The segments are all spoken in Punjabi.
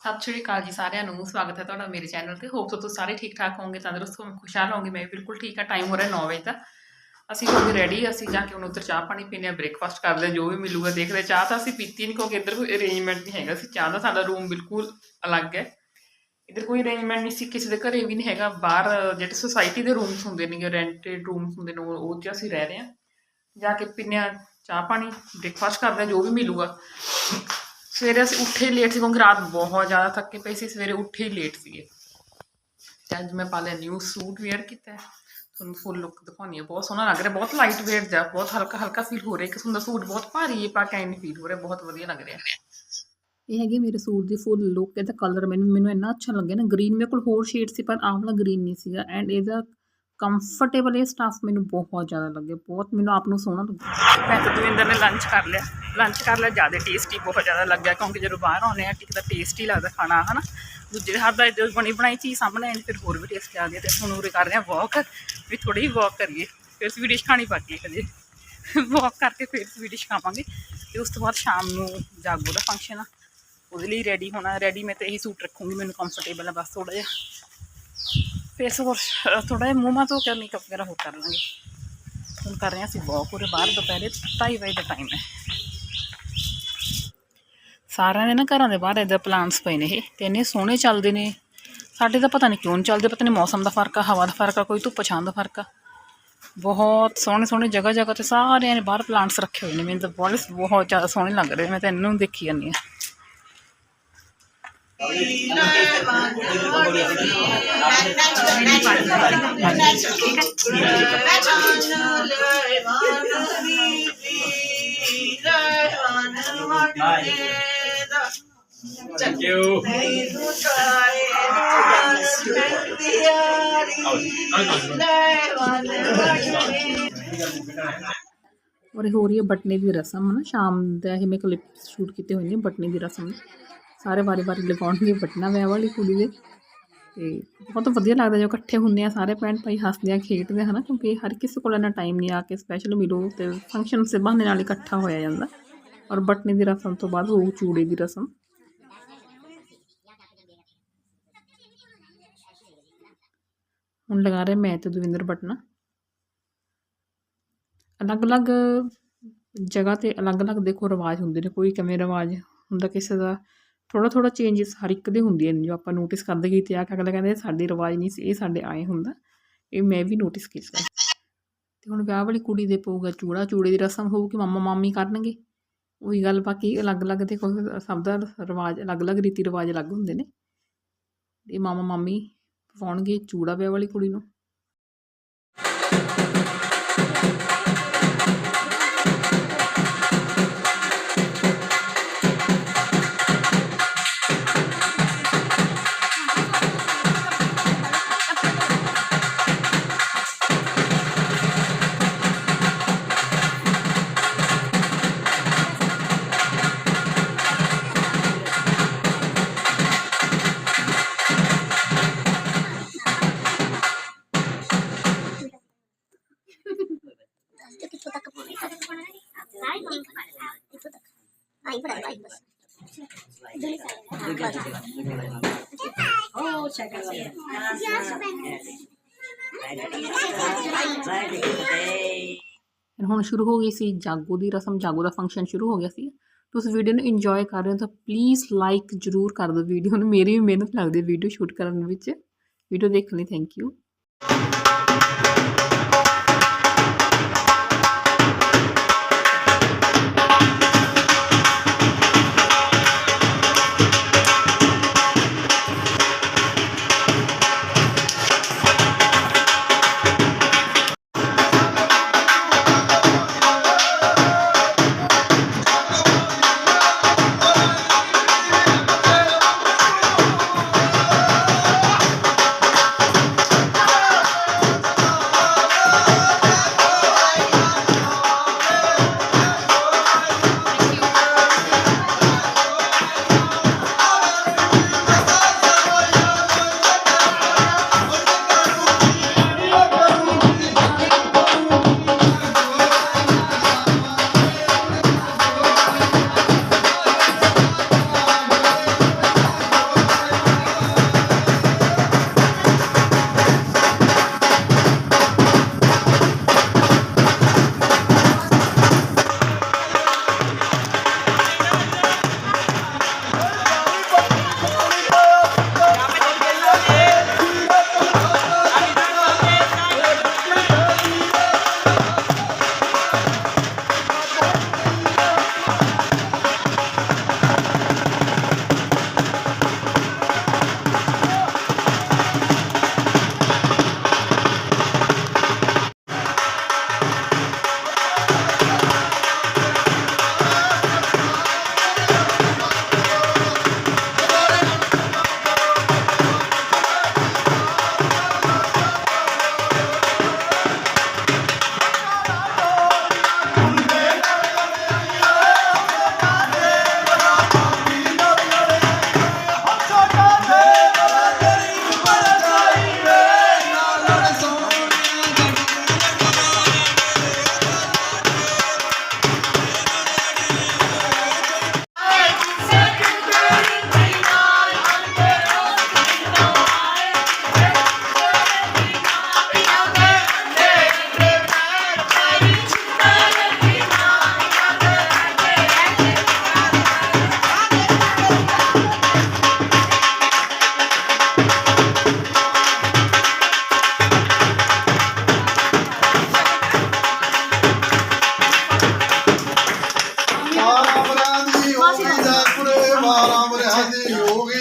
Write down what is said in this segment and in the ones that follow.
ਸਤਿ ਸ਼੍ਰੀ ਅਕਾਲ ਜੀ ਸਾਰਿਆਂ ਨੂੰ, ਸਵਾਗਤ ਹੈ ਤੁਹਾਡਾ ਮੇਰੇ ਚੈਨਲ ਤੇ। ਹੋਪ ਸੋ ਤੁਸੀਂ ਸਾਰੇ ਠੀਕ ਠਾਕ ਹੋਵੋਗੇ, ਤੰਦਰੁਸਤ ਹੋਵੋਗੇ, ਖੁਸ਼ਹਾਲ ਹੋਵੋਗੇ। ਮੈਂ ਵੀ ਬਿਲਕੁਲ ਠੀਕ ਆ ਟਾਈਮ ਹੋ ਰਿਹਾ 9 ਵਜੇ ਦਾ। ਅਸੀਂ ਹੋ ਗਏ ਰੈਡੀ ਅਸੀਂ ਜਾ ਕੇ ਹੁਣ ਉੱਧਰ ਚਾਹ ਪਾਣੀ ਪੀਣੇ ਆ ਬ੍ਰੇਕਫਾਸਟ ਕਰਦੇ ਹਾਂ ਜੋ ਵੀ ਮਿਲੂਗਾ ਦੇਖਦੇ ਹਾਂ। ਚਾਹ ਤਾਂ ਅਸੀਂ ਪੀਤੀ ਨਹੀਂ ਕਿਉਂਕਿ ਇੱਧਰ ਕੋਈ ਅਰੇਂਜਮੈਂਟ ਨਹੀਂ ਹੈਗਾ ਅਸੀਂ ਚਾਹ ਦਾ ਸਾਡਾ ਰੂਮ ਬਿਲਕੁਲ ਅਲੱਗ ਹੈ। ਇੱਧਰ ਕੋਈ ਅਰੇਂਜਮੈਂਟ ਨਹੀਂ ਸੀ, ਕਿਸੇ ਦੇ ਘਰੇ ਵੀ ਨਹੀਂ ਹੈਗਾ। ਬਾਹਰ ਜਿਹੜੇ ਸੋਸਾਇਟੀ ਦੇ ਰੂਮਸ ਹੁੰਦੇ ਨੇ ਰੈਂਟਡ ਰੂਮਸ ਹੁੰਦੇ ਨੇ, ਉਹ 'ਚ ਅਸੀਂ ਰਹਿ ਰਹੇ ਹਾਂ। ਜਾ ਕੇ ਪੀਨੇ ਆ ਚਾਹ ਪਾਣੀ ਬ੍ਰੇਕਫਾਸਟ ਕਰਦੇ ਹਾਂ, ਜੋ ਵੀ ਮਿਲੂਗਾ। ਸਵੇਰੇ ਅਸੀਂ ਉੱਠੇ ਹੀ ਲੇਟ ਸੀ, ਕਿਉਂਕਿ ਰਾਤ ਬਹੁਤ ਜ਼ਿਆਦਾ ਥੱਕੇ ਪਏ ਸੀ, ਸਵੇਰੇ ਉੱਠੇ ਹੀ ਲੇਟ ਸੀਗੇ। ਤੇ ਅੱਜ ਮੈਂ ਪਾ ਲਿਆ ਨਿਊ ਸੂਟ ਵੇਅਰ ਕੀਤਾ ਹੈ। ਤੁਹਾਨੂੰ ਫੁੱਲ ਲੁੱਕ ਦਿਖਾਉਣੀ ਹੈ, ਬਹੁਤ ਸੋਹਣਾ ਲੱਗ ਰਿਹਾ, ਬਹੁਤ ਲਾਈਟ ਵੇਟ ਜਾ ਬਹੁਤ ਹਲਕਾ ਹਲਕਾ ਫੀਲ ਹੋ ਰਿਹਾ ਕਿ ਦਾ ਸੂਟ ਬਹੁਤ ਭਾਰੀ ਹੈ ਪਾ ਕੇ ਨਹੀਂ ਫੀਲ ਹੋ ਰਿਹਾ, ਬਹੁਤ ਵਧੀਆ ਲੱਗ ਰਿਹਾ। ਇਹ ਹੈਗੀ ਮੇਰੇ ਸੂਟ ਦੀ ਫੁੱਲ ਲੁੱਕ ਇਹਦਾ ਕਲਰ ਮੈਨੂੰ ਮੈਨੂੰ ਇੰਨਾ ਅੱਛਾ ਲੱਗਿਆ ਨਾ ਗ੍ਰੀਨ ਮੇਰੇ ਕੋਲ ਹੋਰ ਸ਼ੇਡ ਸੀ, ਪਰ ਆਹ ਵਾਲਾ ਗ੍ਰੀਨ ਨਹੀਂ ਸੀਗਾ ਐਂਡ ਇਹਦਾ ਕੰਫਰਟੇਬਲ ਇਹ ਸਟਾਫ ਮੈਨੂੰ ਬਹੁਤ ਜ਼ਿਆਦਾ ਲੱਗਿਆ ਬਹੁਤ ਮੈਨੂੰ ਆਪ ਨੂੰ ਸੋਹਣਾ ਲੱਗਾ ਮੈਂ ਤਾਂ ਦਵਿੰਦਰ ਨੇ ਲੰਚ ਕਰ ਲਿਆ ਲੰਚ ਕਰ ਲਿਆ, ਜ਼ਿਆਦਾ ਟੇਸਟੀ ਬਹੁਤ ਜ਼ਿਆਦਾ ਲੱਗਿਆ, ਕਿਉਂਕਿ ਜਦੋਂ ਬਾਹਰ ਆਉਂਦੇ ਆ ਟਿਕ ਦਾ ਟੇਸਟੀ ਲੱਗਦਾ ਖਾਣਾ, ਹਨਾ? ਦੂਜੇ ਦੇ ਹੱਥ ਦਾ ਜਦੋਂ ਬਣੀ ਬਣਾਈ ਚੀਜ਼ ਸਾਹਮਣੇ ਆਉਂਦੀ ਫਿਰ ਹੋਰ ਵੀ ਟੇਸਟ ਆ ਗਿਆ ਤੇ ਹੁਣ ਉਰੇ ਕਰ ਰਹੇ ਆ ਵਾਕ ਵੀ ਥੋੜੀ ਜਿਹੀ ਵਾਕ ਕਰੀਏ, ਫਿਰ ਸਵੀਟ ਡਿਸ਼ ਖਾਣੀ ਬਾਕੀ ਹੈ ਕਦੇ ਵਾਕ ਕਰਕੇ ਫਿਰ ਸਵੀਟ ਡਿਸ਼ ਖਾਵਾਂਗੇ, ਤੇ ਉਸ ਤੋਂ ਬਾਅਦ ਸ਼ਾਮ ਨੂੰ ਜਾਗੋ ਦਾ ਫੰਕਸ਼ਨ ਆ, ਉਹਦੇ ਲਈ ਰੈਡੀ ਹੋਣਾ ਰੈਡੀ ਮੈਂ ਤਾਂ ਇਹੀ ਸੂਟ ਰੱਖੂੰਗੀ, ਮੈਨੂੰ ਕੰਫਰਟੇਬਲ ਆ, ਬਸ ਥੋੜਾ ਜਿਹਾ। ਫੇਸ ਵਾਸ਼ ਥੋੜਾ ਜਿਹਾ ਮੂੰਹ ਮਾ ਧੋ ਕੇ ਮੇਕਅਪ ਵਗੈਰਾ ਹੋ ਕਰ ਲਾਂਗੇ। ਹੁਣ ਕਰ ਰਹੇ ਹਾਂ ਅਸੀਂ ਵਾਕ ਉਰੇ ਬਾਹਰ ਦੁਪਹਿਰੇ 2:30 ਵਜੇ ਦਾ ਟਾਈਮ ਹੈ। ਸਾਰਿਆਂ ਦੇ ਨਾ ਘਰਾਂ ਦੇ ਬਾਹਰ ਇੱਦਾਂ ਪਲਾਂਟਸ ਪਏ ਨੇ ਇਹ, ਤੇ ਇੰਨੇ ਸੋਹਣੇ ਚੱਲਦੇ ਨੇ। ਸਾਡੇ ਤਾਂ ਪਤਾ ਨਹੀਂ ਕਿਉਂ ਨਹੀਂ ਚੱਲਦੇ, ਪਤਾ ਨਹੀਂ ਮੌਸਮ ਦਾ ਫ਼ਰਕ ਆ, ਹਵਾ ਦਾ ਫ਼ਰਕ ਆ, ਕੋਈ ਧੁੱਪ ਛਾਂ ਦਾ ਫ਼ਰਕ ਆ। ਬਹੁਤ ਸੋਹਣੇ ਸੋਹਣੇ ਜਗ੍ਹਾ ਜਗ੍ਹਾ ਤੇ ਸਾਰਿਆਂ ਨੇ ਬਾਹਰ ਪਲਾਂਟਸ ਰੱਖੇ ਹੋਏ ਨੇ। ਮੈਨੂੰ ਤਾਂ ਬਹੁਤ ਬਹੁਤ ਜ਼ਿਆਦਾ ਸੋਹਣੇ ਲੱਗ ਰਹੇ ਮੈਂ ਤਾਂ ਇਹਨਾਂ ਨੂੰ ਦੇਖੀ ਜਾਂਦੀ ਹਾਂ। Thank you. ਔਰ ਇਹ ਹੋ ਰਹੀ ਹੈ ਬਟਨੇ ਦੀ ਰਸਮ ਨਾ ਸ਼ਾਮ ਦਾ ਇਹ ਮੈਂ ਕਲਿੱਪ ਸ਼ੂਟ ਕੀਤੇ ਹੋਏ ਨੇ ਬਟਨੇ ਦੀ ਰਸਮ ਸਾਰੇ ਵਾਰੀ ਵਾਰੀ ਲਗਾਉਣਗੇ ਬਟਨਾ ਮੈਂ ਵਾਲੀ ਕੁੜੀ ਦੇ। ਤੇ ਬਹੁਤ ਵਧੀਆ ਲੱਗਦਾ ਜੋ ਇਕੱਠੇ ਹੁੰਦੇ ਆ ਸਾਰੇ ਭੈਣ ਭਾਈ ਹੱਸਦੇ ਆ, ਖੇਡਦੇ ਆ, ਹਨਾ, ਕਿਉਂਕਿ ਹਰ ਕਿਸੇ ਕੋਲ ਇੰਨਾ ਟਾਈਮ ਨਹੀਂ ਆ ਕੇ ਸਪੈਸ਼ਲ ਮਿਲੋ ਤੇ ਫੰਕਸ਼ਨ ਸੇ ਬਹਾਨੇ ਨਾਲ ਇਕੱਠਾ ਹੋਇਆ ਜਾਂਦਾ। ਔਰ ਬਟਨੇ ਦੀ ਰਸਮ ਤੋਂ ਬਾਅਦ ਹੋਊ ਚੂੜੇ ਦੀ ਰਸਮ। ਹੁਣ ਲਗਾ ਰਹੇ ਮੈਂ ਤੇ ਦਵਿੰਦਰ ਬਟਨਾ ਅਲੱਗ-ਅਲੱਗ ਜਗ੍ਹਾ ਤੇ ਅਲੱਗ-ਅਲੱਗ ਦੇਖੋ ਰਿਵਾਜ ਹੁੰਦੇ ਨੇ, ਕੋਈ ਕਿਵੇਂ ਰਿਵਾਜ ਹੁੰਦਾ, ਕਿਸੇ ਦਾ ਥੋੜਾ ਥੋੜਾ ਚੇਂਜਸ ਹਰ ਇੱਕ ਦੇ ਹੁੰਦੀਆਂ ਨੇ ਜੋ ਆਪਾਂ ਨੋਟਿਸ ਕਰਦੇ ਗਏ ਤੇ ਆ ਕੇ ਅਗਲਾ ਕਹਿੰਦੇ ਸਾਡੇ ਰਿਵਾਜ ਨਹੀਂ ਸੀ, ਇਹ ਸਾਡੇ ਆਏ ਹੁੰਦਾ, ਇਹ ਮੈਂ ਵੀ ਨੋਟਿਸ ਕੀਤਾ ਤੇ ਹੁਣ ਵਿਆਹ ਵਾਲੀ ਕੁੜੀ ਦੇ ਪਊਗਾ ਚੂੜਾ, ਚੂੜੇ ਦੀ ਰਸਮ ਹੋਊਗੀ ਮਾਮਾ ਮਾਮੀ ਕਰਨਗੇ? ਉਹੀ ਗੱਲ ਬਾਕੀ ਅਲੱਗ-ਅਲੱਗ ਦੇਖੋ, ਸਭ ਦਾ ਰਿਵਾਜ, ਅਲੱਗ-ਅਲੱਗ ਰੀਤੀ ਰਿਵਾਜ ਅਲੱਗ ਹੁੰਦੇ ਨੇ। ਇਹ ਮਾਮਾ ਮਾਮੀ ਪਾਉਣਗੇ ਚੂੜਾ ਵਿਆਹ ਵਾਲੀ ਕੁੜੀ ਨੂੰ। ਹੁਣ ਸ਼ੁਰੂ ਹੋ ਗਈ ਸੀ, ਜਾਗੋ ਦੀ ਰਸਮ, ਜਾਗੋ ਦਾ ਫੰਕਸ਼ਨ ਸ਼ੁਰੂ ਹੋ ਗਿਆ ਸੀ। ਤੁਸੀਂ ਵੀਡੀਓ ਨੂੰ ਇੰਜੋਏ ਕਰ ਰਹੇ ਹੋ ਤਾਂ ਪਲੀਜ਼ ਲਾਈਕ ਜਰੂਰ ਕਰ ਦਿਓ ਵੀਡੀਓ ਨੂੰ, ਮੇਰੀ ਵੀ ਮਿਹਨਤ ਲੱਗਦੀ ਵੀਡੀਓ ਸ਼ੂਟ ਕਰਨ ਵਿੱਚ। ਵੀਡੀਓ ਦੇਖਣ ਲਈ ਥੈਂਕ ਯੂ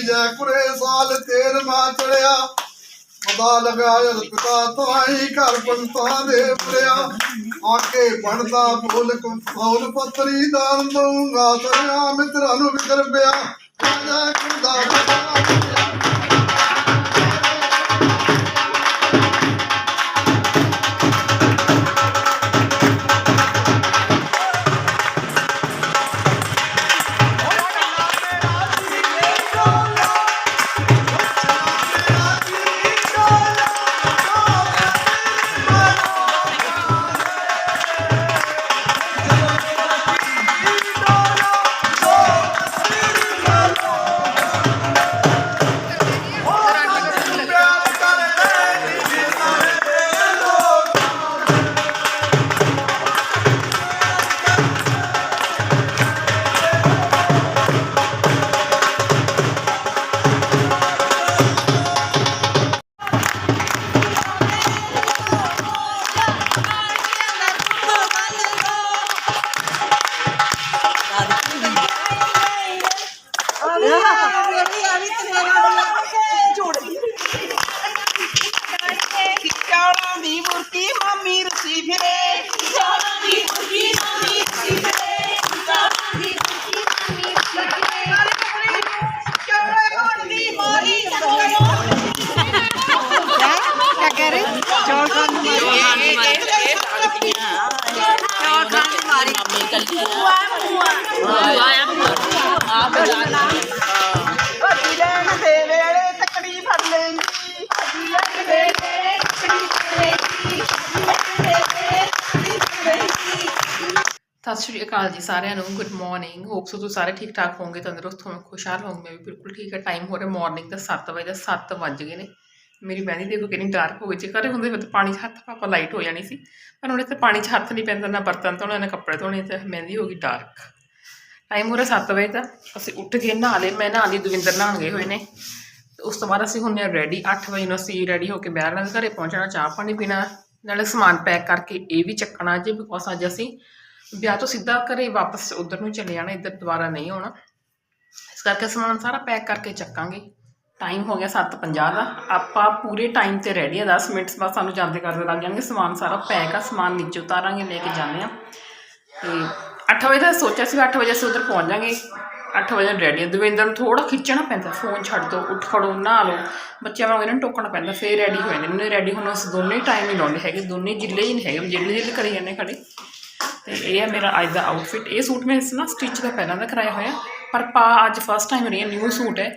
ਜੈ ਕੁਰੇ ਸਾਲ ਤੇਰ ਮਾ ਚੜਿਆ। ਪਤਾ ਲਗਾ ਜਦ ਪਿਤਾ ਤਵਾਈ ਘਰ ਪੰਤਾਂ ਦੇ ਪੁਰਿਆ ਆਕੇ ਬਣਦਾ ਬੋਲ ਕੰਫੌਲ ਪਤਰੀ ਦਾਨ ਦਊਂਗਾ ਤਰਿਆ ਮਿੱਤਰਾਂ ਨੂੰ ਵਿਕਰ ਪਿਆ। ਰਾਜਾ ਕੁੰਦਾ ਸ਼੍ਰੀ ਅਕਾਲ ਜੀ ਸਾਰਿਆਂ ਨੂੰ ਗੁੱਡ ਮਾਰਨਿੰਗ ਹੋਪ ਸੋ ਤੁਸੀਂ ਸਾਰੇ ਠੀਕ ਠਾਕ ਹੋਵੋਗੇ, ਤੰਦਰੁਸਤ ਹੋਵੋਗੇ, ਖੁਸ਼ਹਾਲ ਹੋਵੋਗੇ। ਮੈਂ ਵੀ ਬਿਲਕੁਲ ਠੀਕ ਹੈ ਟਾਈਮ ਹੋ ਰਿਹਾ ਮਾਰਨਿੰਗ ਦਾ 7 ਵਜੇ ਦਾ 7 ਵੱਜ ਗਏ ਨੇ। ਮੇਰੀ ਮਹਿੰਦੀ ਦੇਖੋ ਕਿੰਨੀ ਡਾਰਕ ਹੋ ਗਈ ਜੇ ਘਰੇ ਹੁੰਦੇ ਫਿਰ ਤਾਂ ਪਾਣੀ 'ਚ ਹੱਥ ਪਾਪਾ ਲਾਈਟ ਹੋ ਜਾਣੀ ਸੀ। ਪਰ ਹੁਣ ਇੱਥੇ ਪਾਣੀ 'ਚ ਹੱਥ ਨਹੀਂ ਪੈਂਦਾ, ਨਾ ਬਰਤਨ ਧੋਣੇ, ਨਾ ਕੱਪੜੇ ਧੋਣੇ, ਤੇ ਮਹਿੰਦੀ ਹੋ ਗਈ ਡਾਰਕ ਟਾਈਮ ਹੋ ਰਿਹਾ 7 ਵਜੇ ਦਾ। ਅਸੀਂ ਉੱਠ ਕੇ ਨਹਾ ਲਏ, ਮੈਂ ਨਹਾ ਲਈ, ਦਵਿੰਦਰ ਨਹਾਉਣ ਗਏ ਹੋਏ ਨੇ। ਤੇ ਉਸ ਤੋਂ ਬਾਅਦ ਅਸੀਂ ਹੁੰਨੇ ਆ ਰੈਡੀ 8 ਵਜੇ ਨੂੰ ਅਸੀਂ ਰੈਡੀ ਹੋ ਕੇ ਬਹਿਰ ਨਾਲ ਘਰੇ ਪਹੁੰਚਣਾ, ਚਾਹ ਪਾਣੀ ਪੀਣਾ, ਨਾਲੇ ਸਮਾਨ ਪੈਕ ਕਰਕੇ ਇਹ ਵੀ ਚੱਕਣਾ, ਜੇ ਬਿਕੋਜ਼ ਅੱਜ ਅਸੀਂ ਵਿਆਹ ਤੋਂ ਸਿੱਧਾ ਘਰੇ ਵਾਪਸ ਉਧਰ ਨੂੰ ਚਲੇ ਜਾਣਾ, ਇੱਧਰ ਦੁਬਾਰਾ ਨਹੀਂ ਆਉਣਾ। ਇਸ ਕਰਕੇ ਸਮਾਨ ਸਾਰਾ ਪੈਕ ਕਰਕੇ ਚੱਕਾਂਗੇ। ਟਾਈਮ ਹੋ ਗਿਆ 7:50 ਦਾ। ਆਪਾਂ ਪੂਰੇ ਟਾਈਮ ਤੇ ਰੈਡੀ ਆ 10 ਮਿੰਟ ਬਾਅਦ ਸਾਨੂੰ ਜਾਂਦੇ ਕਰਦੇ ਲੱਗ ਜਾਣਗੇ। ਸਮਾਨ ਸਾਰਾ ਪੈਕ ਆ, ਸਮਾਨ ਨੀਚੇ ਉਤਾਰਾਂਗੇ, ਲੈ ਕੇ ਜਾਂਦੇ ਆ। ਤੇ 8 ਵਜੇ ਦਾ ਸੋਚਿਆ ਸੀ 8 ਵਜੇ ਅਸੀਂ ਉਧਰ ਪਹੁੰਚ ਜਾਾਂਗੇ। 8 ਵਜੇ ਰੈਡੀ ਆ। ਦਵਿੰਦਰ ਨੂੰ ਥੋੜਾ ਖਿੱਚਣਾ ਪੈਂਦਾ ਫੋਨ ਛੱਡ ਦੋ, ਉੱਠ ਖੜੋ, ਨਹਾ ਲਓ। ਬੱਚਿਆਂ ਵਾਂਗ ਇਹਨਾਂ ਨੂੰ ਟੋਕਣਾ ਪੈਂਦਾ, ਫੇਰ ਰੈਡੀ ਹੋ ਜਾਂਦੇ ਨੇ। ਰੈਡੀ ਹੋਣਾ ਅਸੀਂ ਦੋਨੇ ਟਾਈਮ ਹੀ ਲਾਉਂਦੇ ਹੈਗੇ, ਦੋਨੇ ਜਿੱਲੇ ਹੀ ਨਹੀਂ ਹੈਗੇ ਜਿੱਲੇ ਜਿੱਲੇ ਕਰੀ ਜਾਂਦੇ ਖੜੇ। ਤੇ ਇਹ ਹੈ ਮੇਰਾ ਅੱਜ ਦਾ ਆਊਟਫਿਟ ਇਹ ਸੂਟ ਮੈਂ ਇਸ ਨਾਲ ਸਟਿਚ ਦਾ ਪਹਿਲਾਂ ਦਾ ਕਰਾਇਆ ਹੋਇਆ, ਪਰ ਪਾ ਅੱਜ ਫਸਟ ਟਾਈਮ ਰਹੀ ਹੈ ਨਿਊ ਸੂਟ ਹੈ।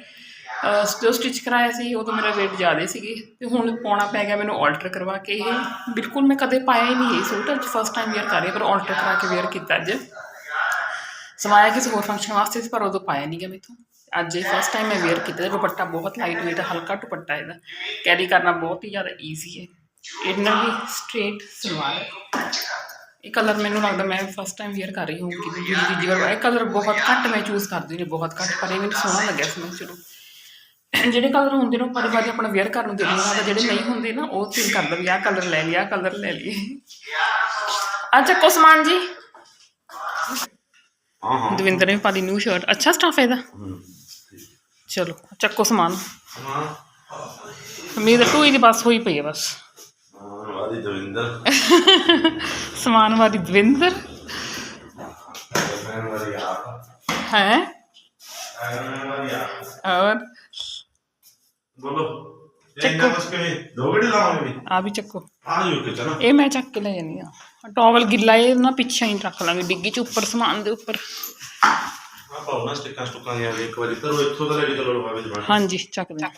ਜੋ ਸਟਿਚ ਕਰਾਇਆ ਸੀ, ਉਦੋਂ ਮੇਰਾ weight ਜ਼ਿਆਦਾ ਸੀਗੀ। ਤੇ ਹੁਣ ਪਾਉਣਾ ਪੈ ਗਿਆ ਮੈਨੂੰ ਆਲਟਰ ਕਰਵਾ ਕੇ ਇਹ। ਬਿਲਕੁਲ ਮੈਂ ਕਦੇ ਪਾਇਆ ਹੀ ਨਹੀਂ ਇਹ ਸੂਟ, ਅੱਜ ਫਸਟ ਟਾਈਮ ਵੇਅਰ ਕਰ ਰਹੀ ਪਰ ਆਲਟਰ ਕਰਾ ਕੇ ਵੇਅਰ ਕੀਤਾ ਅੱਜ। ਸਮਾਇਆ ਕਿਸੇ ਹੋਰ ਫੰਕਸ਼ਨ ਵਾਸਤੇ ਸੀ, ਪਰ ਉਦੋਂ ਪਾਇਆ ਨਹੀਂ ਗਿਆ ਮੈਥੋਂ। ਅੱਜ ਇਹ ਫਸਟ ਟਾਈਮ ਮੈਂ ਵੇਅਰ ਕੀਤਾ ਦੁਪੱਟਾ ਬਹੁਤ ਲਾਈਟ weight ਹਲਕਾ ਦੁਪੱਟਾ ਇਹਦਾ। ਕੈਰੀ ਕਰਨਾ ਬਹੁਤ ਹੀ ਜ਼ਿਆਦਾ ਈਜ਼ੀ ਹੈ। ਇਹਨਾਂ ਵੀ ਸਟ੍ਰੇਟ ਸਲਵਾਰ। ਹੈ ਇਹ ਕਲਰ ਮੈਨੂੰ ਲੱਗਦਾ ਮੈਂ ਫਸਟ ਟਾਈਮ ਵੇਅਰ ਕਰ ਰਹੀ ਹੋਊਂਗੀ ਦੂਜੀ ਤੀਜੀ ਵਾਰ ਇਹ ਕਲਰ ਬਹੁਤ ਘੱਟ ਮੈਂ ਚੂਜ਼ ਕਰਦੀ ਨੇ ਬਹੁਤ ਘੱਟ ਪਰ ਇਹ ਮੈਨੂੰ ਸੋਹਣਾ ਲੱਗਿਆ ਸੀ ਮੈਂ ਚਲੋ। ਜਿਹੜੇ ਕਲਰ ਹੁੰਦੇ ਨੇ ਪਰ ਵਾਰੀ ਆਪਣਾ ਵੇਅਰ ਕਰਨ ਨੂੰ ਦਿਲ ਨਹੀਂ ਕਰਦਾ ਜਿਹੜੇ ਨਹੀਂ ਹੁੰਦੇ ਨਾ ਉਹ ਫੀਲ ਕਰਦਾ ਵੀ ਆਹ ਕਲਰ ਲੈ ਲਿਆ ਕਲਰ ਲੈ ਲਈਏ ਆ ਚੱਕੋ ਸਮਾਨ ਜੀ। ਹਾਂ ਹਾਂ। ਦਵਿੰਦਰ ਨੇ ਪਾ ਲਈ ਨਿਊ ਸ਼ਰਟ ਅੱਛਾ ਸਟਾਫ ਹੈ। ਇਹਦਾ ਚਲੋ ਚੱਕੋ ਸਮਾਨ। ਹਾਂ ਮੇਰੀ ਤਾਂ ਟੂਈ ਦੀ ਬਸ ਹੋਈ ਪਈ ਹੈ ਬਸ। ਆਦੀ ਦਵਿੰਦਰ। ਸਮਾਨ ਵਾਲੀ ਦਵਿੰਦਰ ਹੈ? ਔਰ ਬੋਲੋ। ਇਹਨਾਂ ਬਸ ਕੇ ਦੋ ਗੜੀ ਲਾਉਂਗੇ ਵੀ? ਆ ਵੀ ਚੱਕੋ। ਆ ਜੋ ਕਿ ਚਲੋ। ਇਹ ਮੈਂ ਚੱਕ ਕੇ ਲੈ ਜਾਂਦੀ ਆ ਟਾਵਲ ਗਿੱਲਾ ਇਹ ਨਾ ਪਿੱਛੇ ਹੀ ਰੱਖ ਲਾਂਗੇ ਡਿੱਗੀ ਚ ਉੱਪਰ ਸਮਾਨ ਦੇ ਉੱਪਰ। ਆ ਪਾਉ ਨਾ ਸਟਿੱਕਾਂ ਸਟੁੱਕਾਂ ਦੀਆਂ ਇੱਕ ਵਾਰੀ ਕਰੋ ਇੱਥੋਂ ਤਾਂ ਲੈ ਕੇ ਚਲੋ ਲਵਾਵੇ ਜਮਾਨ ਹਾਂਜੀ ਚੱਕਦੇ ਹਾਂ।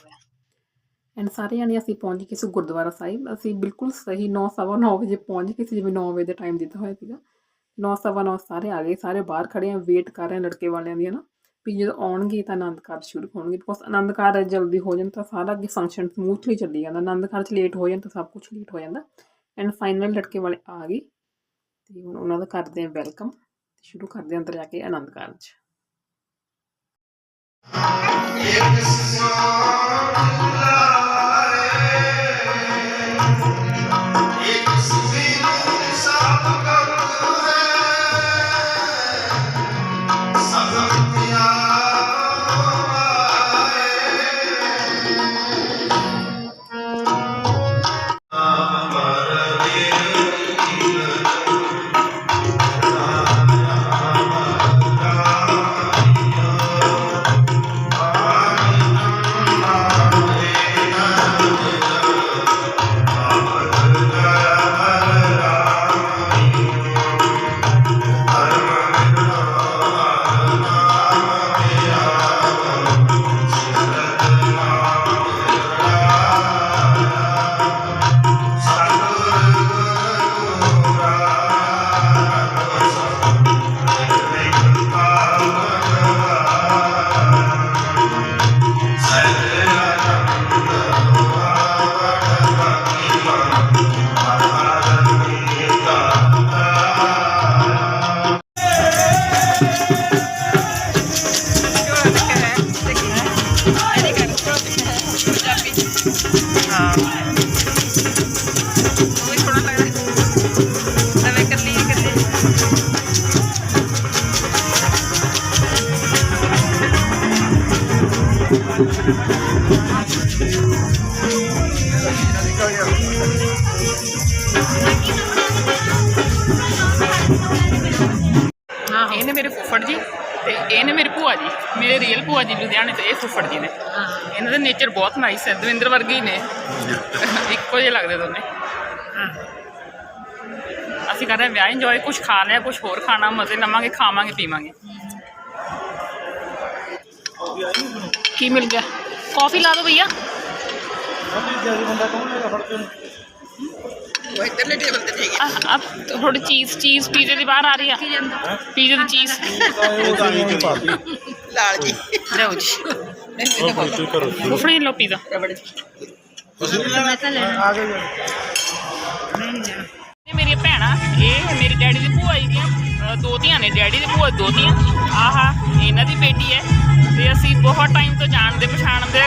ਐਂਡ ਸਾਰੇ ਜਾਣੇ ਅਸੀਂ ਪਹੁੰਚ ਗਏ ਸੀ ਗੁਰਦੁਆਰਾ ਸਾਹਿਬ। ਅਸੀਂ ਬਿਲਕੁਲ ਸਹੀ 9:30 ਵਜੇ ਪਹੁੰਚ ਗਏ ਸੀ, ਜਿਵੇਂ 9 ਵਜੇ ਦਾ ਟਾਈਮ ਦਿੱਤਾ ਹੋਇਆ ਸੀਗਾ। 9:30 ਸਾਰੇ ਆ ਗਏ, ਸਾਰੇ ਬਾਹਰ ਖੜੇ ਆ ਵੇਟ ਕਰ ਰਹੇ ਆ ਲੜਕੇ ਵਾਲਿਆਂ ਦੀ ਨਾ ਵੀ ਜਦੋਂ ਆਉਣਗੇ ਤਾਂ ਆਨੰਦ ਕਾਰਜ ਸ਼ੁਰੂ ਹੋਣਗੇ। ਬਿਕੋਜ਼ ਆਨੰਦ ਕਾਰਜ ਜਲਦੀ ਹੋ ਜਾਣ ਤਾਂ ਸਾਰਾ ਅੱਗੇ ਫੰਕਸ਼ਨ ਸਮੂਥਲੀ ਚੱਲੀ ਜਾਂਦਾ। ਆਨੰਦ ਕਾਰਜ ਲੇਟ ਹੋ ਜਾਣ ਤਾਂ ਸਭ ਕੁਝ ਲੇਟ ਹੋ ਜਾਂਦਾ। ਐਂਡ ਫਾਈਨਲ ਲੜਕੇ ਵਾਲੇ ਆ ਗਏ। ਤੇ ਹੁਣ ਉਹਨਾਂ ਦਾ ਕਰਦੇ ਆ ਵੈਲਕਮ ਸ਼ੁਰੂ ਕਰਦੇ ਆ ਅੰਦਰ ਜਾ ਕੇ ਆਨੰਦ ਕਾਰਜ। ਸਭ ਇਹ ਨੇ ਮੇਰੇ ਫੁੱਫੜ ਜੀ ਤੇ ਇਹ ਨੇ ਮੇਰੀ ਭੂਆ ਜੀ ਮੇਰੇ ਰੀਅਲ ਭੂਆ ਜੀ ਲੁਧਿਆਣੇ ਤੇ ਇਹ ਫੁੱਫੜ ਜੀ ਨੇ। ਇਹਨਾਂ ਦਾ ਨੇਚਰ ਬਹੁਤ ਨਾਈਸ ਹੈ ਦਵਿੰਦਰ ਵਰਗੇ ਹੀ ਨੇ। ਇੱਕੋ ਜਿਹੇ ਲੱਗਦੇ ਦੋਨੇ। ਅਸੀਂ ਕਰ ਰਹੇ ਵਿਆਹ ਇੰਜੋਏ ਕੁਝ ਖਾ ਲਿਆ ਕੁਝ ਹੋਰ ਖਾਣਾ ਮਜ਼ੇ ਲਵਾਂਗੇ ਖਾਵਾਂਗੇ ਪੀਵਾਂਗੇ। ਕੀ ਮਿਲ ਗਿਆ? ਕਾਫੀ ਲਾ ਦਿਓ ਭਈਆ। ਉਹ ਇੱਧਰਲੇ ਟੇਬਲ ਤੇ ਠੀਕ ਆ ਆ ਥੋੜੀ ਚੀਜ਼ ਚੀਜ਼ ਪੀਜ਼ੇ ਦੀ ਬਾਹਰ ਆ ਰਹੀ ਆ। ਪੀਜ਼ੇ ਦੀ ਚੀਜ਼। ਲਾਲ ਜੀ। ਲਿਓ ਜੀ ਫੁੱਫੜੀ ਲਓ ਪੀਜ਼ਾ। ਮੇਰੀ ਭੈਣਾਂ ਇਹ ਮੇਰੀ ਡੈਡੀ ਦੀ ਭੂਆ ਜੀ ਦੀਆਂ। ਦੋ ਧੀਆਂ ਨੇ ਡੈਡੀ ਦੀ ਭੂਆ ਦੋ ਧੀਆਂ। ਆਹਾ ਇਹਨਾਂ ਦੀ ਬੇਟੀ ਹੈ। ਤੇ ਅਸੀਂ ਬਹੁਤ ਟਾਈਮ ਤੋਂ ਜਾਣਦੇ ਪਛਾਣਦੇ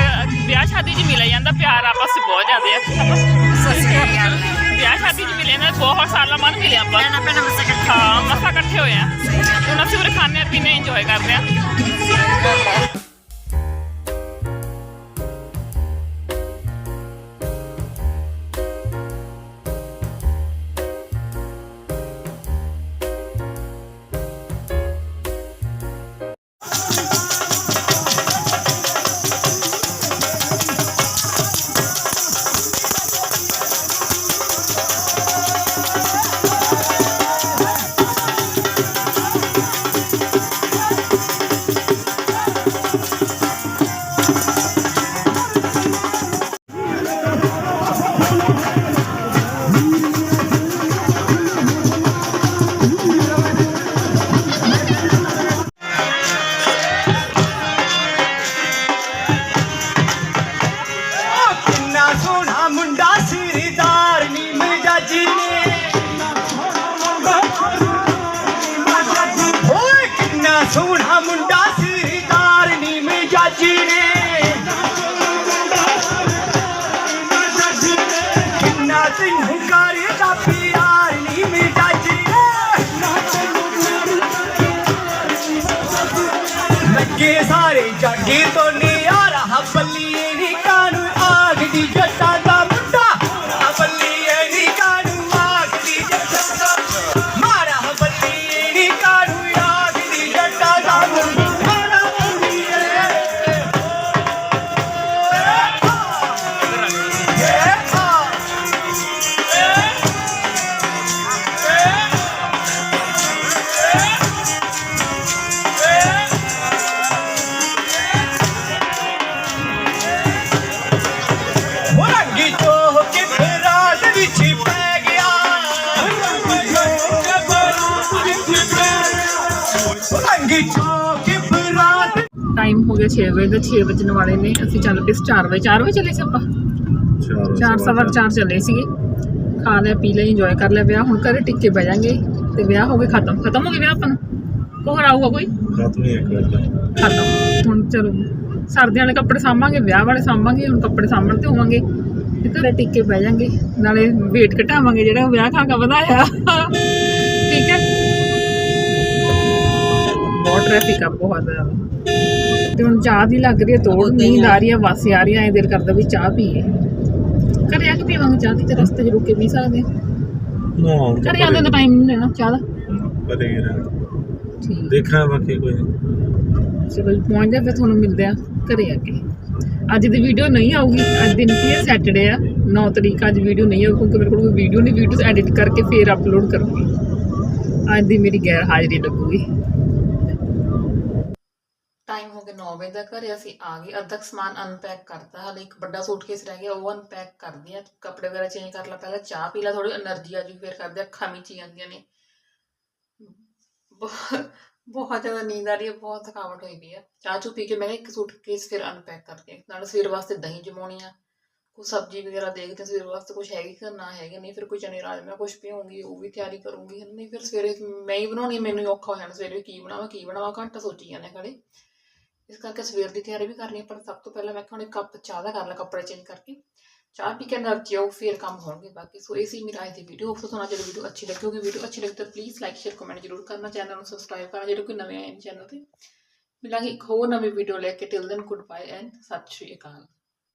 ਵਿਆਹ ਸ਼ਾਦੀ 'ਚ ਮਿਲਿਆ ਜਾਂਦਾ ਪਿਆਰ ਆਪਸ 'ਚ ਬਹੁਤ ਜ਼ਿਆਦੇ ਆ। ਵਿਆਹ ਸ਼ਾਦੀ 'ਚ ਮਿਲੇ ਨਾ ਬਹੁਤ ਸਾਲਾਂ ਬਾਅਦ ਮਿਲੇ ਆਪਾਂ। ਹਾਂ ਮਸਾ ਇਕੱਠੇ ਹੋਏ ਆ। ਹੁਣ ਅਸੀਂ ਉਰੇ ਖਾਣੇ ਪੀਣੇ ਇੰਜੋਏ ਕਰਦੇ ਆ। ਵਜੇ ਦਾ 6 ਵਜਣ ਵਾਲੇ ਨੇ ਅਸੀਂ ਚੱਲ ਪਏ 4 ਵਜੇ 4 ਵਜੇ ਚੱਲੇ ਸੀ ਆਪਾਂ। 4 ਸਵਾ 4 ਚੱਲੇ ਸੀਗੇ। ਖਾ ਲਿਆ ਪੀ ਲਿਆ ਇੰਜੋਏ ਕਰ ਲਿਆ ਵਿਆਹ। ਹੁਣ ਘਰੇ ਟਿੱਕੇ ਬਹਿ ਜਾਾਂਗੇ ਤੇ ਵਿਆਹ ਹੋ ਗਏ ਖਤਮ। ਖਤਮ ਹੋ ਗਿਆ ਵਿਆਹ ਆਪਾਂ ਨੂੰ? ਕੋਹਰ ਆਊਗਾ ਕੋਈ? ਖਤਮ ਹੁਣ ਚਲੋ ਸਰਦੀਆਂ ਵਾਲੇ ਕੱਪੜੇ ਸਾਂਭਾਂਗੇ ਵਿਆਹ ਵਾਲੇ ਸਾਂਭਾਂਗੇ ਹੁਣ ਕੱਪੜੇ ਸਾਂਭਣ ਤੇ ਹੋਵਾਂਗੇ। ਤੇ ਘਰੇ ਟਿੱਕੇ ਬਹਿ ਜਾਾਂਗੇ ਨਾਲੇ ਵੇਟ ਘਟਾਵਾਂਗੇ ਜਿਹੜਾ ਵਿਆਹ ਖਾ ਕੇ ਵਧਾਇਆ। ਠੀਕ ਹੈ? ਬਹੁਤ ਟ੍ਰੈਫਿਕ ਆ ਬਹੁਤ ਜ਼ਿਆਦਾ। ਤੇ ਹੁਣ ਚਾਹ ਦੀ ਲੱਗ ਰਹੀ ਹੈ ਤੋੜ ਨੀਂਦ ਆ ਰਹੀ ਹੈ ਵਾਸੇ ਆ ਰਹੀ ਹੈ ਐਂ ਦਿਲ ਕਰਦਾ ਵੀ ਚਾਹ ਪੀਏ। ਘਰੇ ਆ ਕੇ ਪੀਵਾਂਗੇ ਚਾਹ ਦੀ ਤੇ ਰਸਤੇ 'ਚ ਰੁਕ ਕੇ ਪੀ ਸਕਦੇ ਹਾਂ। ਘਰੇ ਆਉਂਦੇ ਦਾ ਟਾਈਮ ਨਹੀਂ ਲੈਣਾ ਚਾਹ ਦਾ। ਠੀਕ। ਦੇਖਣਾ ਬਾਕੀ ਕੋਈ ਚਲੋ ਪਹੁੰਚਦੇ ਹਾਂ ਫਿਰ ਤੁਹਾਨੂੰ ਮਿਲਦੇ ਆ ਘਰੇ ਆ ਕੇ। ਅੱਜ ਦੀ ਵੀਡੀਓ ਨਹੀਂ ਆਊਗੀ ਅੱਜ ਦਿਨ ਕੀ ਹੈ? ਸੈਟਰਡੇ ਆ। 9 ਤਰੀਕ ਅੱਜ ਵੀਡੀਓ ਨਹੀਂ ਆਊਗੀ ਕਿਉਂਕਿ ਮੇਰੇ ਕੋਲ ਕੋਈ ਵੀਡੀਓ ਨਹੀਂ ਵੀਡੀਓਜ਼ ਐਡਿਟ ਕਰਕੇ ਫੇਰ ਅਪਲੋਡ ਕਰੂੰਗੀ। ਅੱਜ ਦੀ ਮੇਰੀ ਗੈਰ ਹਾਜ਼ਰੀ ਲੱਗੂਗੀ। ਦੇ 9 ਵਜੇ ਦਾ ਘਰੇ ਅਸੀਂ ਆ ਗਏ। ਅੱਧਾ ਸਮਾਨ ਅਨਪੈਕ ਕਰਤਾ। ਹਲੇ ਇੱਕ ਵੱਡਾ ਸੂਟਕੇਸ ਰਹਿ ਗਿਆ, ਉਹ ਅਨਪੈਕ ਕਰਦੀ ਆ ਕੱਪੜੇ ਵਗੈਰਾ ਚੇਂਜ ਕਰ ਲਾ। ਪਹਿਲਾਂ ਚਾਹ ਪੀ ਲਾ ਥੋੜੀ એનર્ਜੀ ਆ ਜੂ, ਫਿਰ ਕਰਦੇ ਅੱਖਾਂ ਵਿੱਚ ਜਾਂਦੀਆਂ ਨੇ। ਬਹੁਤ ਜ਼ਿਆਦਾ ਨੀਂਦ ਆ ਰਹੀ ਹੈ, ਬਹੁਤ ਥਕਾਵਟ ਹੋਈ ਪਈ ਆ। ਚਾਹ ਚੂ ਪੀ ਕੇ ਮੈਂ ਇੱਕ ਸੂਟਕੇਸ ਫਿਰ ਅਨਪੈਕ ਕਰਕੇ ਨਾਲ ਸਵੇਰ ਵਾਸਤੇ ਦਹੀਂ ਜਮਾਉਣੀ ਆ। ਕੋਈ ਸਬਜ਼ੀ ਵਗੈਰਾ ਦੇਖਦੇ ਸਵੇਰ ਵਾਸਤੇ ਕੁਝ ਹੈਗੀ ਕਿ ਨਾ ਹੈਗੇ। ਨਹੀਂ ਫਿਰ ਕੋਈ ਚਨੇ ਰਾਜਮਾ ਕੁਝ ਪੀਉਂਗੀ ਉਹ ਵੀ ਤਿਆਰੀ ਕਰੂੰਗੀ। ਨਹੀਂ ਫਿਰ ਸਵੇਰੇ ਮੈਂ ਹੀ ਬਣਾਉਣੀ ਮੈਨੂੰ ਔਖਾ ਹੋ ਜਾਣਾ। ਸਵੇਰੇ ਕੀ ਬਣਾਵਾਂ ਕੀ ਬਣਾਵਾਂ, ਘੰਟਾ ਸੋਚੀ ਜਾਂਦੇ ਖੜੇ ਇਸ ਕਰਕੇ ਸਵੇਰ ਦੀ ਤਿਆਰੀ ਵੀ ਕਰਨੀ ਹੈ, ਪਰ ਸਭ ਤੋਂ ਪਹਿਲਾਂ ਮੈਂ ਕਿਹਾ ਹੁਣ ਕੱਪ ਚਾਹ ਦਾ ਕਰ ਲਾ, ਕੱਪੜੇ ਚੇਂਜ ਕਰਕੇ। ਚਾਹ ਪੀ ਕੇ ਅੰਦਰ ਜਾਓ ਫਿਰ ਕੰਮ ਹੋਣਗੇ ਬਾਕੀ। ਸੋ ਇਹ ਸੀ ਮੇਰਾ ਅੱਜ ਦੀ ਵੀਡੀਓ ਹੋਪ ਤੁਹਾਨੂੰ ਜਿਹੜੀ ਵੀਡੀਓ ਅੱਛੀ ਲੱਗੀ ਹੋਗੀ ਵੀਡੀਓ ਅੱਛੀ ਲੱਗੀ ਤਾਂ ਪਲੀਜ਼ ਲਾਈਕ ਸ਼ੇਅਰ ਕਮੈਂਟ ਜ਼ਰੂਰ ਕਰਨਾ। ਚੈਨਲ ਨੂੰ ਸਬਸਕ੍ਰਾਈਬ ਕਰਨਾ, ਜਿਹੜੇ ਕੋਈ ਨਵੇਂ ਆਏ ਚੈਨਲ ਤੇ। ਮਿਲਾਂਗੇ ਇੱਕ ਹੋਰ ਨਵੀਂ ਵੀਡੀਓ ਲੈ ਕੇ। Till then goodbye and Sat Shri Akal.